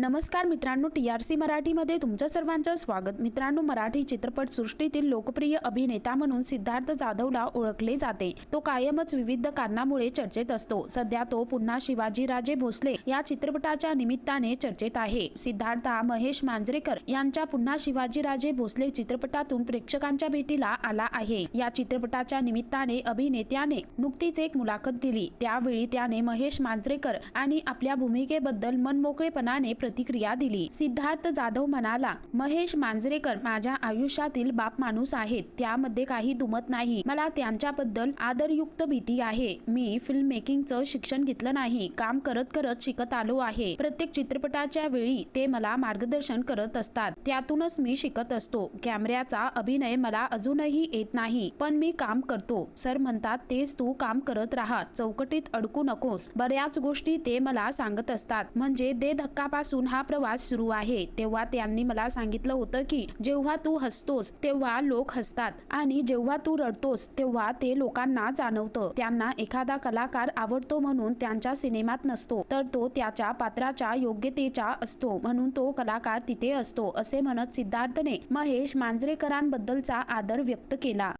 नमस्कार मित्रांनो T R C मराठीमध्ये तुमचं सर्वांचं स्वागत. मित्रांनो मराठी चित्रपट सृष्टीतील लोकप्रिय अभिनेता म्हणून सिद्धार्थ जाधवला ओळखले जाते. तो कायमच विविध कारणामुळे चर्चेत असतो. सध्या तो पुन्हा शिवाजीराजे भोसले या चित्रपटाच्या निमित्ताने चर्चेत आहे. सिद्धार्थ महेश मांजरेकर यांच्या पुन्हा शिवाजीराजे भोसले चित्रपटातून प्रेक्षकांच्या भेटीला आला आहे. या चित्रपटाच्या निमित्ताने अभिनेत्याने नुकतीच एक मुलाखत दिली. त्यावेळी त्याने महेश मांजरेकर आणि आपल्या भूमिकेबद्दल मनमोकळेपणाने प्रतिक्रिया दिली. सिद्धार्थ जाधव म्हणाला महेश मांजरेकर माझ्या आयुष्यातील बाप माणूस आहेत. त्यामध्ये काही दुमत नाही. मला त्यांच्याबद्दल आदरयुक्त भीती आहे. मी फिल्म मेकिंगचं शिक्षण घेतलं नाही. काम करत करत शिकत आलो आहे. प्रत्येक चित्रपटाच्या वेळी ते मला मार्गदर्शन करत असतात. त्यातूनच मी शिकत असतो. कॅमेऱ्याचा अभिनय मला अजूनही येत नाही. पण मी काम करतो. सर म्हणतात तेच तू काम करत राहा. चौकटीत अडकू नकोस. बऱ्याच गोष्टी ते मला सांगत असतात. म्हणजे दे धक्कापासून हा प्रवास सुरू आहे. तेव्हा त्यांनी मला सांगितलं होतं की जेव्हा तू हसतोस तेव्हा लोक हसतात. आणि जेव्हा तू रडतोस तेव्हा ते लोकांना जाणवतं. त्यांना एखादा कलाकार आवडतो म्हणून त्यांच्या सिनेमात नसतो तर तो त्याच्या पात्राच्या योग्यतेचा असतो म्हणून तो कलाकार तिथे असतो असे म्हणत सिद्धार्थने महेश मांजरेकरांबद्दलचा आदर व्यक्त केला.